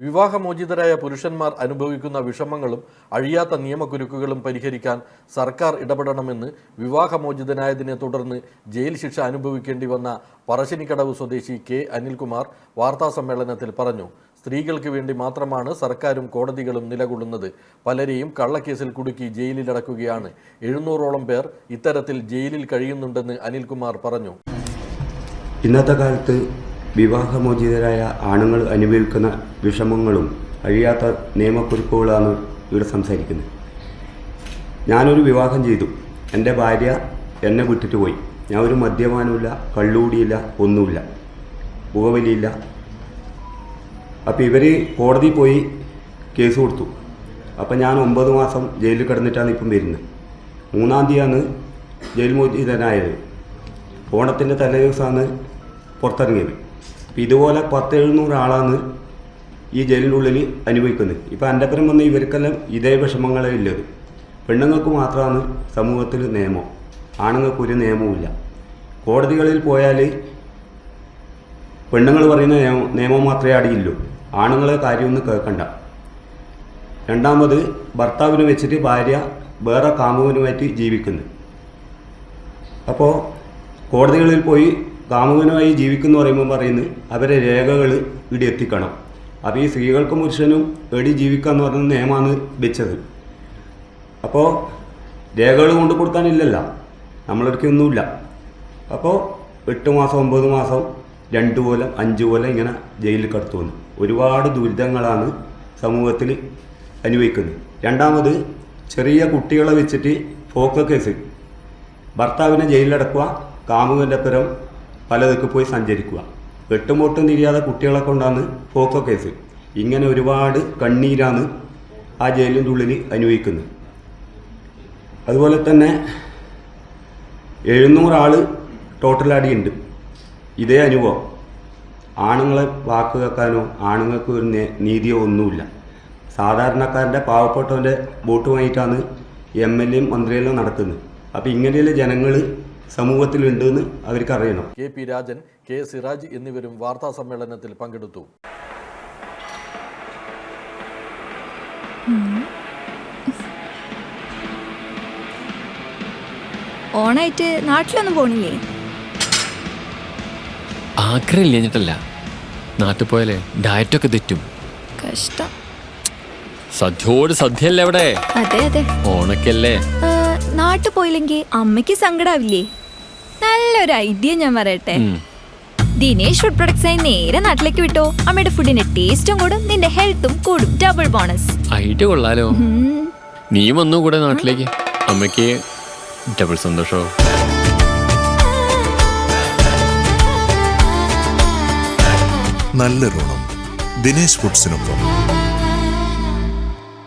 വിവാഹമോചിതരായ പുരുഷന്മാർ അനുഭവിക്കുന്ന വിഷമങ്ങളും അഴിയാത്ത നിയമക്കുരുക്കുകളും പരിഹരിക്കാൻ സർക്കാർ ഇടപെടണമെന്ന് വിവാഹമോചിതനായതിനെ തുടർന്ന് ജയിൽ ശിക്ഷ അനുഭവിക്കേണ്ടി വന്ന പറശ്ശിനിക്കടവ് സ്വദേശി കെ അനിൽകുമാർ വാർത്താസമ്മേളനത്തിൽ പറഞ്ഞു സ്ത്രീകൾക്ക് വേണ്ടി മാത്രമാണ് സർക്കാരും കോടതികളും നിലകൊള്ളുന്നത്. പലരെയും കള്ളക്കേസിൽ കുടുക്കി ജയിലിലടക്കുകയാണ്. എഴുന്നൂറോളം പേർ ഇത്തരത്തിൽ ജയിലിൽ കഴിയുന്നുണ്ടെന്ന് അനിൽകുമാർ പറഞ്ഞു. ഇന്നത്തെ കാലത്ത് വിവാഹമോചിതരായ ആണുങ്ങൾ അനുഭവിക്കുന്ന വിഷമങ്ങളും അഴിയാത്ത നിയമക്കുറിപ്പുകളാണ് ഇവിടെ സംസാരിക്കുന്നത്. ഞാനൊരു വിവാഹം ചെയ്തു. എന്റെ ഭാര്യ എന്നെ വിട്ടിട്ട് പോയി. ഞാൻ ഒരു മദ്യപാനമില്ല കള്ളുകൂടിയില്ല ഒന്നുമില്ല. പുകവലിയില്ല. അപ്പോൾ ഇവർ കോടതി പോയി കേസ് കൊടുത്തു. അപ്പം ഞാൻ ഒമ്പത് മാസം ജയിലിൽ കിടന്നിട്ടാണ് ഇപ്പം വരുന്നത്. മൂന്നാം തീയതിയാണ് ജയിൽ മോചിതനായത് ഓണത്തിന്റെ തലേദിവസമാണ് പുറത്തിറങ്ങിയത്. അപ്പം ഇതുപോലെ പത്ത് എഴുന്നൂറ് ആളാണ് ഈ ജയിലിനുള്ളിൽ അനുഭവിക്കുന്നത്. ഇപ്പം എന്റെ പരം വന്ന ഇവർക്കെല്ലാം ഇതേ വിഷമങ്ങളേ ഉള്ളത്. പെണ്ണുങ്ങൾക്ക് മാത്രമാണ് സമൂഹത്തിൽ നിയമം. ആണുങ്ങൾക്ക് ഒരു നിയമവുമില്ല കോടതികളിൽ പോയാൽ പെണ്ണുങ്ങൾ പറയുന്ന നിയമം നിയമം മാത്രമേ അടിയില്ലൂ ആണുങ്ങളെ കാര്യമൊന്നും കേൾക്കണ്ട. രണ്ടാമത് ഭർത്താവിനെ വെച്ചിട്ട് ഭാര്യ വേറെ കാമുകനുമായിട്ട് ജീവിക്കുന്നു. അപ്പോൾ കോടതികളിൽ പോയി കാമുകനുമായി ജീവിക്കുന്നു പറയുമ്പോൾ പറയുന്നത് അവരെ രേഖകൾ ഇവിടെ എത്തിക്കണം. അപ്പോൾ ഈ സ്ത്രീകൾക്കും പുരുഷനും എടി ജീവിക്കുക എന്ന് പറയുന്ന നിയമമാണ് വെച്ചത്. അപ്പോൾ രേഖകൾ കൊണ്ടു കൊടുക്കാനില്ലല്ലോ. നമ്മളൊരിക്കൊന്നുമില്ല അപ്പോൾ എട്ട് മാസം ഒമ്പത് മാസം രണ്ട് കൊല്ലം അഞ്ച് കൊല്ലം ഇങ്ങനെ ജയിലിൽ കടത്തു വന്നു. ഒരുപാട് ദുരിതങ്ങളാണ് സമൂഹത്തിൽ അനുഭവിക്കുന്നത്. രണ്ടാമത് ചെറിയ കുട്ടികളെ വെച്ചിട്ട് ഫോക്കോ കേസ്. ഭർത്താവിനെ ജയിലിലടക്കുക കാമുകന്റെ പരം പലതൊക്കെ പോയി സഞ്ചരിക്കുക. വെട്ടുമൊട്ടും തിരിയാതെ കുട്ടികളെ കൊണ്ടാണ് ഫോക്കോ കേസ്. ഇങ്ങനെ ഒരുപാട് കണ്ണീരാണ് ആ ജയിലിന്റെ ഉള്ളിൽ അനുഭവിക്കുന്നത്. അതുപോലെ തന്നെ എഴുന്നൂറാൾ അടിയുണ്ട്. ഇതേ അനുഭവം. ആണുങ്ങളെ വാക്ക് കേൾക്കാനോ ആണുങ്ങൾക്ക് ഒരു നീതിയോ ഒന്നുമില്ല. സാധാരണക്കാരന്റെ പാവപ്പെട്ടവന്റെ വോട്ട് വാങ്ങിയിട്ടാണ് എം എൽ എയും മന്ത്രിയെല്ലാം നടക്കുന്നത് അപ്പോൾ ഇങ്ങനെയുള്ള ജനങ്ങൾ സമൂഹത്തിലുണ്ടെന്ന് അവർക്ക് അറിയണം K P Rajan K Siraj എന്നിവരും വാർത്താ സമ്മേളനത്തിൽ പങ്കെടുത്തു. ഓണായിട്ട് നാട്ടിലൊന്നും പോണില്ലേ? ആഗ്രഹം ഇല്ലഞ്ഞിട്ടല്ല നാട്ടിൽ പോയാലേ ഡയറ്റൊക്കെ തെറ്റും. കഷ്ടം. സദ്യയോട് സദ്യയല്ലേ അവിടെ? അതെ അതെ. ഓണക്കല്ലേ? നാട്ടിൽ പോയില്ലെങ്കിൽ അമ്മയ്ക്ക് സങ്കടാവില്ലേ? നല്ലൊരു ഐഡിയ ഞാൻ പറയട്ടെ. ദിനേഷ് ദിനേശ് ഫുഡ് പ്രൊഡക്ട്സായി നേരെ നാട്ടിലേക്ക് വിട്ടോ? അമ്മയുടെ ഫുഡിന്റെ ടേസ്റ്റും കൂടും നിന്റെ ഹെൽത്തും കൂടും. ഡബിൾ ബോണസ് ഐഡിയ കൊള്ളാലോ. നീ വന്നു കൂടെ നാട്ടിലേക്ക്? അമ്മയ്ക്ക് ഡബിൾ സന്തോഷോ? നല്ല രോണം ദിനേശ് ഫുഡ്സിനൊപ്പം